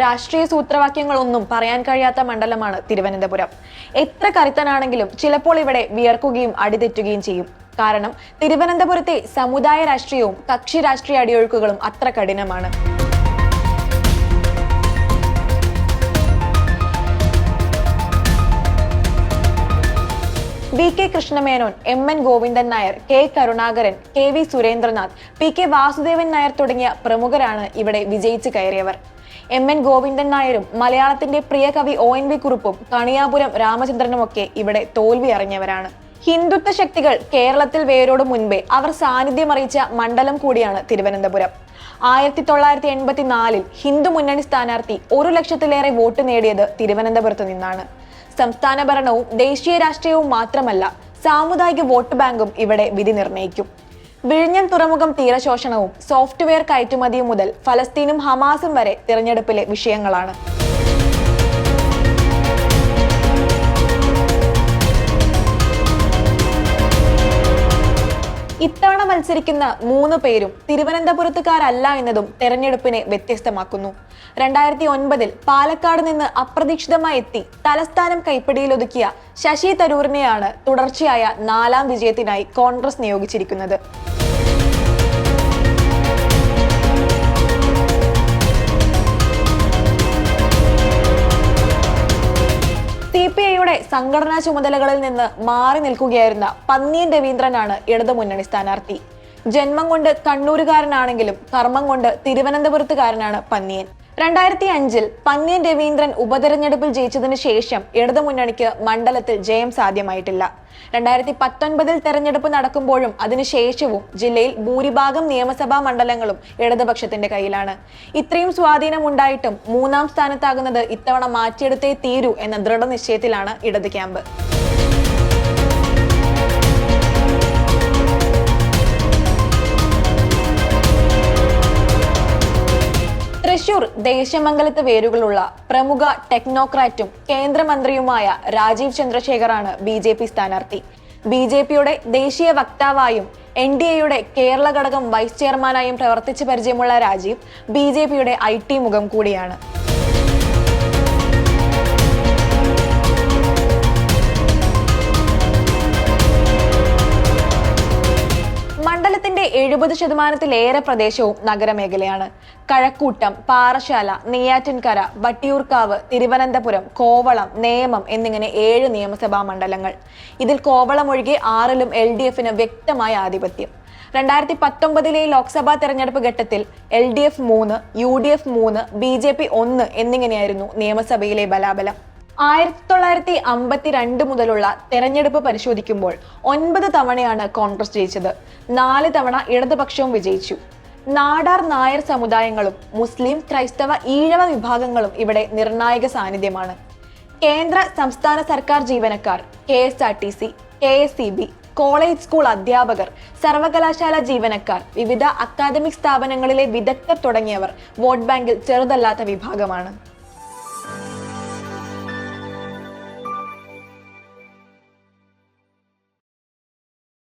രാഷ്ട്രീയ സൂത്രവാക്യങ്ങളൊന്നും പറയാൻ കഴിയാത്ത മണ്ഡലമാണ് തിരുവനന്തപുരം. എത്ര കരുത്തനാണെങ്കിലും ചിലപ്പോൾ ഇവിടെ വിയർക്കുകയും അടിതെറ്റുകയും ചെയ്യും. കാരണം തിരുവനന്തപുരത്തെ സമുദായ രാഷ്ട്രീയവും കക്ഷി രാഷ്ട്രീയ അടിയൊഴുക്കുകളും അത്ര കഠിനമാണ്. V K Krishna Menon M N Govindan Nair K Karunakaran K V Surendranath P K Vasudevan Nair തുടങ്ങിയ പ്രമുഖരാണ് ഇവിടെ വിജയിച്ചു കയറിയവർ. എം എൻ ഗോവിന്ദൻ നായരും മലയാളത്തിന്റെ പ്രിയ കവി ഒ എൻ വി കുറുപ്പും കണിയാപുരം രാമചന്ദ്രനുമൊക്കെ ഇവിടെ തോൽവി അറിഞ്ഞവരാണ്. ഹിന്ദുത്വ ശക്തികൾ കേരളത്തിൽ വേരോട് മുൻപേ അവർ സാന്നിധ്യം അറിയിച്ച മണ്ഡലം കൂടിയാണ് തിരുവനന്തപുരം. ആയിരത്തി തൊള്ളായിരത്തി എൺപത്തിനാലിൽ ഹിന്ദു മുന്നണി സ്ഥാനാർത്ഥി ഒരു ലക്ഷത്തിലേറെ വോട്ട് നേടിയത് തിരുവനന്തപുരത്ത് നിന്നാണ്. സംസ്ഥാന ഭരണവും ദേശീയ രാഷ്ട്രീയവും മാത്രമല്ല സാമുദായിക വോട്ട് ബാങ്കും ഇവിടെ വിധി നിർണയിക്കും വിഴിഞ്ഞം തുറമുഖം തീരശോഷണവും സോഫ്റ്റ്വെയർ കയറ്റുമതിയും മുതൽ ഫലസ്തീനും ഹമാസും വരെ തിരഞ്ഞെടുപ്പിലെ വിഷയങ്ങളാണ്. മത്സരിക്കുന്ന മൂന്ന് പേരും തിരുവനന്തപുരത്തുകാരല്ല എന്നതും തെരഞ്ഞെടുപ്പിനെ വ്യത്യസ്തമാക്കുന്നു. രണ്ടായിരത്തി ഒൻപതിൽ പാലക്കാട് നിന്ന് അപ്രതീക്ഷിതമായി എത്തി തലസ്ഥാനം കൈപ്പിടിയിലൊതുക്കിയ ശശി തരൂരിനെയാണ് തുടർച്ചയായ നാലാം വിജയത്തിനായി കോൺഗ്രസ് നിയോഗിച്ചിരിക്കുന്നത്. സംഘടനാ ചുമതലകളിൽ നിന്ന് മാറി നിൽക്കുകയായിരുന്ന പന്നിയൻ രവീന്ദ്രനാണ് ഇടതുമുന്നണി സ്ഥാനാർത്ഥി. ജന്മം കൊണ്ട് കണ്ണൂരുകാരനാണെങ്കിലും കർമ്മം കൊണ്ട് തിരുവനന്തപുരത്തുകാരനാണ് പന്നിയൻ. രണ്ടായിരത്തി അഞ്ചിൽ പന്നിയൻ രവീന്ദ്രൻ ഉപതെരഞ്ഞെടുപ്പിൽ ജയിച്ചതിനു ശേഷം ഇടതുമുന്നണിക്ക് മണ്ഡലത്തിൽ ജയം സാധ്യമായിട്ടില്ല. രണ്ടായിരത്തി പത്തൊൻപതിൽ തെരഞ്ഞെടുപ്പ് നടക്കുമ്പോഴും അതിനുശേഷവും ജില്ലയിൽ ഭൂരിഭാഗം നിയമസഭാ മണ്ഡലങ്ങളും ഇടതുപക്ഷത്തിന്റെ കയ്യിലാണ്. ഇത്രയും സ്വാധീനം ഉണ്ടായിട്ടും മൂന്നാം സ്ഥാനത്താകുന്നത് ഇത്തവണ മാറ്റിയെടുത്തേ തീരൂ എന്ന ദൃഢനിശ്ചയത്തിലാണ് ഇടത് ക്യാമ്പ്. തൃശൂർ ദേശമംഗലത്ത് വേരുകളുള്ള പ്രമുഖ ടെക്നോക്രാറ്റും കേന്ദ്രമന്ത്രിയുമായ രാജീവ് ചന്ദ്രശേഖറാണ് ബി ജെ പി സ്ഥാനാർത്ഥി. ബി ജെ പിയുടെ ദേശീയ വക്താവായും എൻ ഡി എയുടെ കേരള ഘടകം വൈസ് ചെയർമാനായും പ്രവർത്തിച്ച് പരിചയമുള്ള രാജീവ് ബി ജെ പിയുടെ ഐ ടി മുഖം കൂടിയാണ്. എഴുപത് ശതമാനത്തിലേറെ പ്രദേശവും നഗരമേഖലയാണ്. കഴക്കൂട്ടം പാറശാല നെയ്യാറ്റിൻകര വട്ടിയൂർക്കാവ് തിരുവനന്തപുരം കോവളം നേമം എന്നിങ്ങനെ ഏഴ് നിയമസഭാ മണ്ഡലങ്ങൾ. ഇതിൽ കോവളം ഒഴികെ ആറിലും എൽ ഡി എഫിന് വ്യക്തമായ ആധിപത്യം. രണ്ടായിരത്തി പത്തൊമ്പതിലെ ലോക്സഭാ തെരഞ്ഞെടുപ്പ് ഘട്ടത്തിൽ എൽ ഡി എഫ് മൂന്ന് യു ഡി എഫ് മൂന്ന് ബി ജെ പി ഒന്ന് എന്നിങ്ങനെയായിരുന്നു നിയമസഭയിലെ ബലാബലം. ആയിരത്തി തൊള്ളായിരത്തി അമ്പത്തിരണ്ട് മുതലുള്ള തെരഞ്ഞെടുപ്പ് പരിശോധിക്കുമ്പോൾ ഒൻപത് തവണയാണ് കോൺഗ്രസ് ജയിച്ചത്. നാല് തവണ ഇടതുപക്ഷവും വിജയിച്ചു. നാടാർ നായർ സമുദായങ്ങളും മുസ്ലിം ക്രൈസ്തവ ഈഴവ വിഭാഗങ്ങളും ഇവിടെ നിർണായക സാന്നിധ്യമാണ്. കേന്ദ്ര സംസ്ഥാന സർക്കാർ ജീവനക്കാർ K S R T C K S C B college school അധ്യാപകർ സർവകലാശാല ജീവനക്കാർ വിവിധ അക്കാദമിക് സ്ഥാപനങ്ങളിലെ വിദഗ്ധർ തുടങ്ങിയവർ വോട്ട് ബാങ്കിൽ ചെറുതല്ലാത്ത വിഭാഗമാണ്.